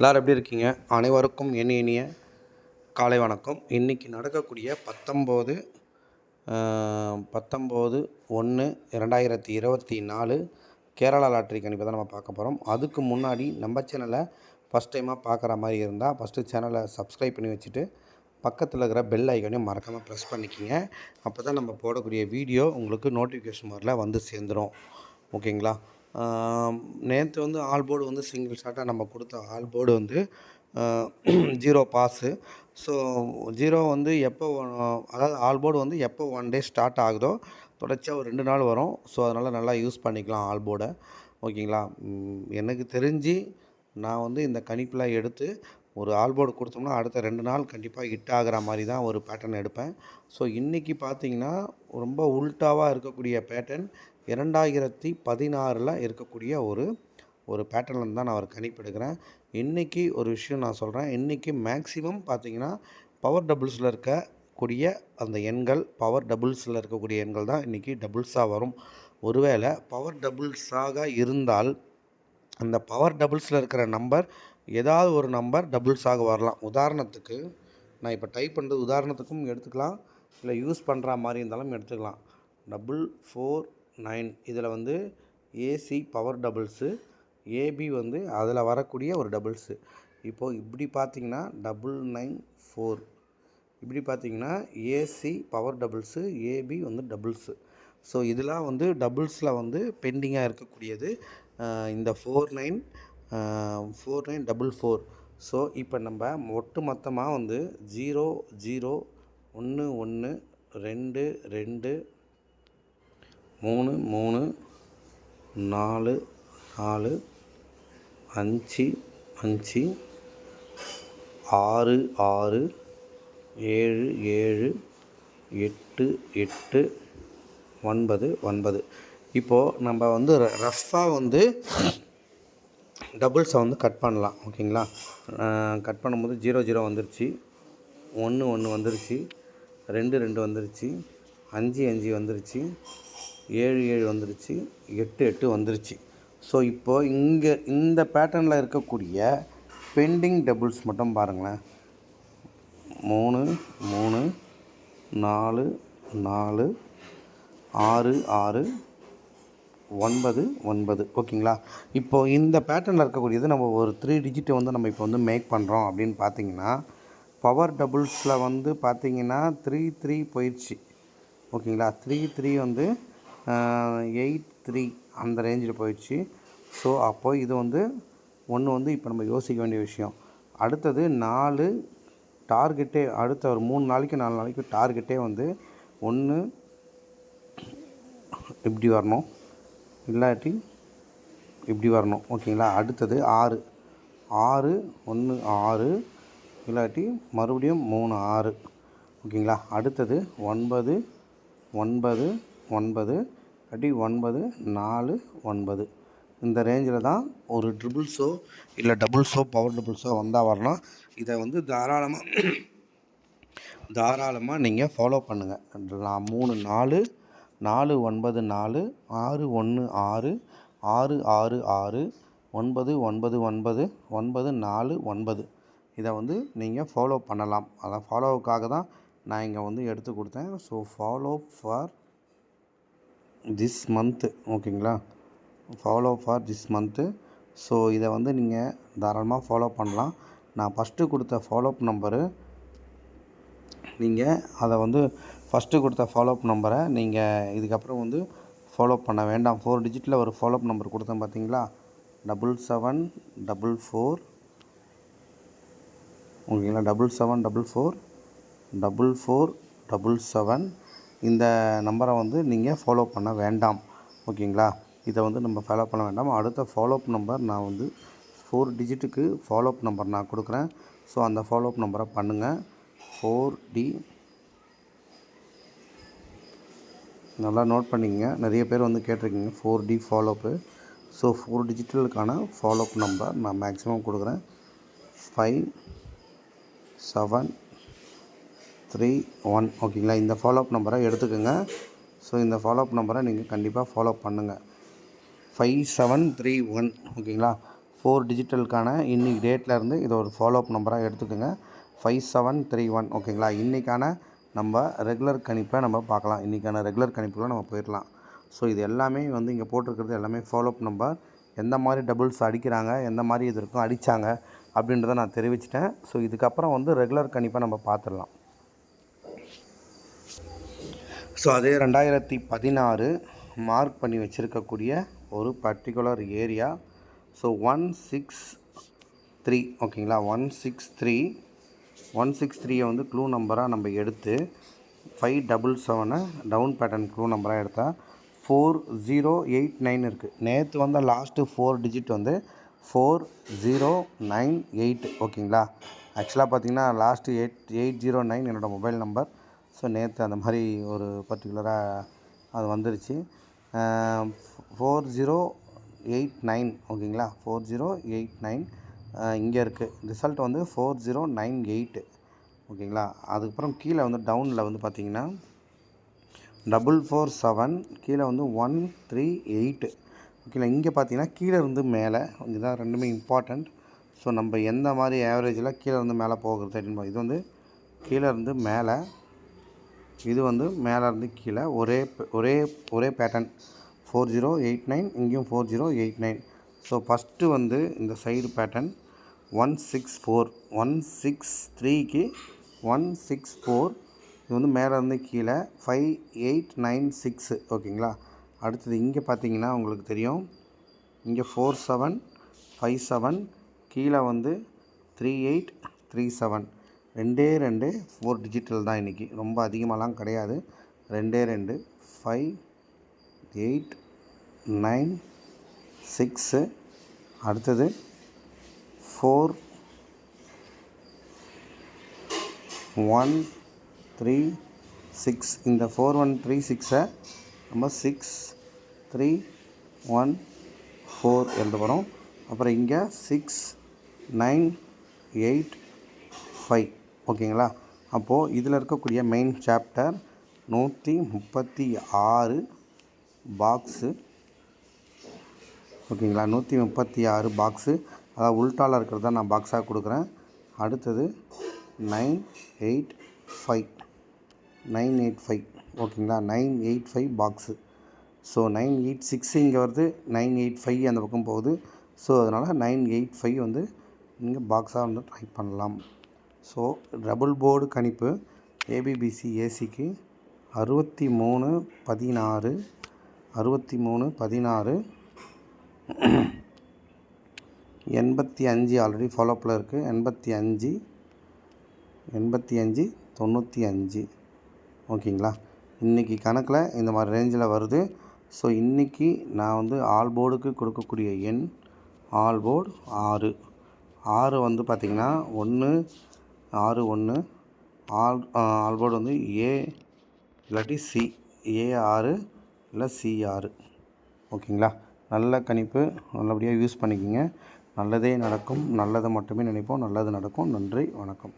எல்லோரும் எப்படி இருக்கீங்க? அனைவருக்கும் என் இனிய காலை வணக்கம். இன்றைக்கி நடக்கக்கூடிய பத்தொம்போது பத்தொம்போது ஒன்று ரெண்டாயிரத்தி இருபத்தி நாலு கேரளா லாட்ரி கணிப்பை தான் நம்ம பார்க்க போகிறோம் அதுக்கு முன்னாடி நம்ம சேனலை ஃபஸ்ட் டைமாக பார்க்குற மாதிரி இருந்தால் ஃபஸ்ட்டு சேனலை சப்ஸ்கிரைப் பண்ணி வச்சுட்டு பக்கத்தில் இருக்கிற பெல் ஐக்கனையும் மறக்காமல் ப்ரெஸ் பண்ணிக்கிங்க. அப்போ தான் நம்ம போடக்கூடிய வீடியோ உங்களுக்கு நோட்டிஃபிகேஷன் மாதிரிலாம் வந்து சேர்ந்துடும் ஓகேங்களா நேற்று வந்து ஆல் போர்டு வந்து சிங்கிள் ஷாட்டாக நம்ம கொடுத்த ஆல் போர்டு வந்து ஜீரோ பாஸு. ஸோ ஜீரோ வந்து எப்போ அதாவது ஆல் போர்டு வந்து எப்போ ஒன் டே ஸ்டார்ட் ஆகுதோ தொடர்ச்சியாக ஒரு ரெண்டு நாள் வரும். ஸோ அதனால் நல்லா யூஸ் பண்ணிக்கலாம் ஆல் போர்டை. ஓகேங்களா? எனக்கு தெரிஞ்சு நான் வந்து இந்த கணிப்பில் எடுத்து ஒரு ஆல் போர்டு கொடுத்தோம்னா அடுத்த ரெண்டு நாள் கண்டிப்பாக ஹிட் ஆகிற மாதிரி தான் ஒரு பேட்டர்ன் எடுப்பேன். ஸோ இன்றைக்கி பார்த்தீங்கன்னா ரொம்ப உல்ட்டாவாக இருக்கக்கூடிய பேட்டர்ன் இரண்டாயிரத்தி பதினாறில் இருக்கக்கூடிய ஒரு ஒரு பேட்டர்னில் தான் நான் அவர் கணிப்பிடுக்கிறேன் இன்றைக்கி ஒரு விஷயம் நான் சொல்கிறேன் இன்றைக்கி மேக்ஸிமம் பார்த்தீங்கன்னா பவர் டபுள்ஸில் இருக்கக்கூடிய அந்த எண்கள் பவர் டபுள்ஸில் இருக்கக்கூடிய எண்கள் தான் இன்றைக்கி டபுள்ஸாக வரும். ஒருவேளை பவர் டபுள்ஸாக இருந்தால் அந்த பவர் டபுள்ஸில் இருக்கிற நம்பர் ஏதாவது ஒரு நம்பர் டபுள்ஸாக வரலாம். உதாரணத்துக்கு நான் இப்போ டைப் பண்ணுறது உதாரணத்துக்கும் எடுத்துக்கலாம். இல்லை யூஸ் பண்ணுற மாதிரி இருந்தாலும் எடுத்துக்கலாம். Double four nine. இதில் வந்து ஏசி பவர் டபுள்ஸு ஏபி வந்து அதில் வரக்கூடிய ஒரு டபுள்ஸு இப்போது இப்படி பார்த்தீங்கன்னா டபுள் நைன் ஃபோர் இப்படி பார்த்தீங்கன்னா ஏசி பவர் டபுள்ஸு ஏபி வந்து டபுள்ஸு ஸோ இதெல்லாம் வந்து டபுள்ஸில் வந்து பெண்டிங்காக இருக்கக்கூடியது. இந்த four nine four nine double four so இப்போ நம்ம ஒட்டு மொத்தமாக வந்து ஜீரோ ஜீரோ ஒன்று ஒன்று ரெண்டு ரெண்டு மூணு மூணு நாலு நாலு அஞ்சு அஞ்சு ஆறு ஆறு ஏழு ஏழு எட்டு எட்டு ஒன்பது ஒன்பது. இப்போது நம்ம வந்து ரஃப்பாக வந்து டபுள்ஸை வந்து கட் பண்ணலாம் ஓகேங்களா? கட் பண்ணும்போது ஜீரோ ஜீரோ வந்துருச்சு. ஒன்று ஒன்று வந்துருச்சு. ரெண்டு ரெண்டு வந்துருச்சு. அஞ்சு அஞ்சு வந்துருச்சு. ஏழு ஏழு வந்துருச்சு எட்டு எட்டு வந்துருச்சு. ஸோ இப்போது இங்கே இந்த பேட்டர்னில் இருக்கக்கூடிய பெண்டிங் டபுள்ஸ் மட்டும் பாருங்களேன். மூணு மூணு நாலு நாலு ஆறு ஆறு ஒன்பது ஒன்பது. ஓகேங்களா? இப்போது இந்த பேட்டர்னில் இருக்கக்கூடியது நம்ம ஒரு த்ரீ டிஜிட்டை வந்து நம்ம இப்போ வந்து மேக் பண்ணுறோம் அப்படின்னு பார்த்தீங்கன்னா பவர் டபுள்ஸில் வந்து பார்த்தீங்கன்னா த்ரீ த்ரீ போயிடுச்சு ஓகேங்களா? த்ரீ த்ரீ வந்து எயிட் த்ரீ அந்த ரேஞ்சில் போயிடுச்சு. ஸோ அப்போ இது வந்து ஒன்று வந்து இப்போ நம்ம யோசிக்க வேண்டிய விஷயம். அடுத்தது நாலு டார்கெட்டே அடுத்த ஒரு மூணு நாளைக்கு நாலு நாளைக்கு டார்கெட்டே வந்து ஒன்று இப்படி வரணும். இல்லாட்டி இப்படி வரணும். ஓகேங்களா அடுத்தது ஆறு. ஆறு ஒன்று ஆறு. இல்லாட்டி மறுபடியும் மூணு ஆறு. ஓகேங்களா அடுத்தது ஒன்பது ஒன்பது ஒன்பது இல்லாட்டி ஒன்பது நாலு ஒன்பது. இந்த ரேஞ்சில் தான் ஒரு ட்ரிபிள்ஸோ இல்லை டபுள்ஸோ பவர் டபுள்ஸோ வந்தால் வரலாம். இதை வந்து தாராளமாக தாராளமாக நீங்கள் ஃபாலோ பண்ணுங்கள் நான் மூணு நாலு நாலு ஒன்பது நாலு ஆறு ஒன்று ஆறு ஆறு ஆறு ஆறு ஒன்பது ஒன்பது ஒன்பது ஒன்பது நாலு ஒன்பது. இதை வந்து நீங்கள் ஃபாலோ பண்ணலாம். அதான் ஃபாலோவுக்காக தான் நான் இங்கே வந்து எடுத்து கொடுத்தேன். So follow for this month ஓகேங்களா? Follow for this month so இதை வந்து நீங்கள் தாராளமாக ஃபாலோ பண்ணலாம். நான் ஃபஸ்ட்டு கொடுத்த ஃபாலோஅப் நம்பரு நீங்கள் அதை வந்து ஃபஸ்ட்டு கொடுத்த ஃபாலோஅப் நம்பரை நீங்கள் இதுக்கப்புறம் வந்து ஃபாலோ பண்ண வேண்டாம். ஃபோர் டிஜிட்டில் ஒரு ஃபாலோஅப் நம்பர் கொடுத்தேன் பார்த்தீங்களா டபுள் செவன் டபுள் ஃபோர் ஓகேங்களா? Double seven double four double four double seven இந்த நம்பரை வந்து நீங்கள் ஃபாலோ பண்ண வேண்டாம். ஓகேங்களா? இதை வந்து நம்ம ஃபாலோ பண்ண வேண்டாம். அடுத்த ஃபாலோஅப் நம்பர் நான் வந்து ஃபோர் டிஜிட்டுக்கு ஃபாலோஅப் நம்பர் நான் கொடுக்குறேன். ஸோ அந்த ஃபாலோஅப் நம்பரை பண்ணுங்கள் ஃபோர் டி நல்லா நோட் பண்ணிக்கங்க. நிறைய பேர் வந்து கேட்டிருக்கீங்க. Four D follow up so four டிஜிட்டலுக்கான follow up number நான் மேக்ஸிமம் கொடுக்குறேன். ஃபைவ் செவன் த்ரீ ஒன் ஓகேங்களா? இந்த ஃபாலோஅப் நம்பரை எடுத்துக்கோங்க. ஸோ இந்த ஃபாலோஅப் நம்பரை நீங்கள் கண்டிப்பாக ஃபாலோ பண்ணுங்கள் ஃபைவ் செவன் த்ரீ ஒன் ஓகேங்களா? ஃபோர் டிஜிட்டலுக்கான இன்னைக்கு டேட்லேருந்து இதை ஒரு ஃபாலோஅப் நம்பராக எடுத்துக்கோங்க. ஃபைவ் செவன் த்ரீ ஒன் ஓகேங்களா? இன்றைக்கான நம்ம ரெகுலர் கணிப்பை நம்ம பார்க்கலாம். இன்றைக்கான ரெகுலர் கணிப்புகளை நம்ம போயிடலாம். ஸோ இது எல்லாமே வந்து இங்கே போட்டிருக்கிறது எல்லாமே ஃபாலோஅப் நம்பர் எந்த மாதிரி டபுள்ஸ் அடிக்கிறாங்க எந்த மாதிரி இது இருக்கும் அடித்தாங்க அப்படின்றத நான் தெரிவிச்சிட்டேன். ஸோ இதுக்கப்புறம் வந்து ரெகுலர் கணிப்பை நம்ம பார்த்துடலாம். ஸோ அதே ரெண்டாயிரத்தி பதினாறு மார்க் பண்ணி வச்சுருக்கக்கூடிய ஒரு particular area so one six three ஓகேங்களா? One six three one six த்ரீயை வந்து க்ளூ நம்பராக நம்ம எடுத்து ஃபைவ் டபுள் செவனை டவுன் பேட்டர்ன் க்ளூ நம்பராக எடுத்தால் ஃபோர் ஜீரோ எயிட் நைன் இருக்குது நேற்று வந்த லாஸ்ட்டு ஃபோர் டிஜிட் வந்து ஃபோர் ஜீரோ நைன் எயிட் ஓகேங்களா? ஆக்சுவலாக பார்த்தீங்கன்னா last eight eight zero nine என்னோடய மொபைல் நம்பர் ஸோ நேற்று அந்த மாதிரி ஒரு பர்டிகுலராக அது வந்துருச்சு. ஃபோர் ஜீரோ எயிட் நைன் ஓகேங்களா? ஃபோர் ஜீரோ எயிட் நைன் இங்கே இருக்குது ரிசல்ட் வந்து ஃபோர் ஜீரோ நைன் எயிட்டு ஓகேங்களா? அதுக்கப்புறம் கீழே வந்து டவுனில் வந்து பார்த்தீங்கன்னா டபுள் ஃபோர் செவன் கீழே வந்து ஒன் த்ரீ எயிட்டு ஓகேங்களா? இங்கே பார்த்தீங்கன்னா கீழே இருந்து மேலே இதுதான் ரெண்டுமே இம்பார்ட்டண்ட் ஸோ நம்ம எந்த மாதிரி ஆவரேஜில் கீழே இருந்து மேலே போகிறது அப்படின்னு இது வந்து கீழே இருந்து மேலே இது வந்து மேலேருந்து கீழே ஒரே ஒரே ஒரே pattern four zero eight nine இங்கேயும் four zero eight nine so first வந்து இந்த side pattern one six four one six த்ரீக்கு ஒன் சிக்ஸ் ஃபோர் இது வந்து மேலேருந்து கீழே ஃபைவ் எயிட் நைன் சிக்ஸு ஓகேங்களா அடுத்தது இங்கே பார்த்தீங்கன்னா உங்களுக்கு தெரியும். இங்கே ஃபோர் செவன் ஃபைவ் செவன் கீழே வந்து த்ரீ எயிட் த்ரீ செவன் ரெண்டே ரெண்டு ஃபோர் டிஜிட்டல் தான் இன்றைக்கி ரொம்ப அதிகமாகலாம் கிடையாது. ரெண்டே ரெண்டு ஃபைவ் எயிட் நைன் சிக்ஸு அடுத்தது ஃபோர் ஒன் த்ரீ சிக்ஸ் இந்த ஃபோர் ஒன் த்ரீ சிக்ஸை நம்ம சிக்ஸ் த்ரீ ஒன் ஃபோர் எழுத போகிறோம் அப்புறம் இங்கே சிக்ஸ் நைன் எயிட் ஃபைவ் ஓகேங்களா? அப்போது இதில் இருக்கக்கூடிய மெயின் சாப்டர் நூற்றி முப்பத்தி ஆறு பாக்ஸு ஓகேங்களா? நூற்றி முப்பத்தி ஆறு பாக்ஸு அதாவது உள்டாவில் இருக்கிறத நான் பாக்ஸாக கொடுக்குறேன். அடுத்தது nine eight five. Nine eight five. ஓகேங்களா? Nine eight five box so nine eight six இங்கே வருது. நைன் எயிட் ஃபைவ் அந்த பக்கம் போகுது. ஸோ அதனால் நைன் எயிட் ஃபைவ் வந்து நீங்கள் பாக்ஸாக வந்து ட்ரை பண்ணலாம். ஸோ டபுள் போர்டு கணிப்பு ஏபிபிசி ஏசிக்கு அறுபத்தி மூணு பதினாறு அறுபத்தி மூணு பதினாறு எண்பத்தி அஞ்சு ஆல்ரெடி ஃபாலோப்பில் இருக்குது எண்பத்தி அஞ்சு எண்பத்தி அஞ்சு தொண்ணூற்றி அஞ்சு. ஓகேங்களா? இன்றைக்கி கணக்கில் இந்த மாதிரி ரேஞ்சில் வருது. ஸோ இன்றைக்கி நான் வந்து ஆல் போர்டுக்கு கொடுக்கக்கூடிய எண் ஆல் போர்டு ஆறு. ஆறு வந்து பார்த்திங்கன்னா ஒன்று ஆறு ஒன்று. ஆல் ஆல்போர்டு வந்து ஏ இல்லாட்டி சி. ஏ ஆறு இல்லை சி ஆறு. ஓகேங்களா? நல்ல கணிப்பு. நல்லபடியாக யூஸ் பண்ணிக்கோங்க. நல்லதே நடக்கும். நல்லதை மட்டுமே நினைப்போம். நல்லது நடக்கும். நன்றி. வணக்கம்.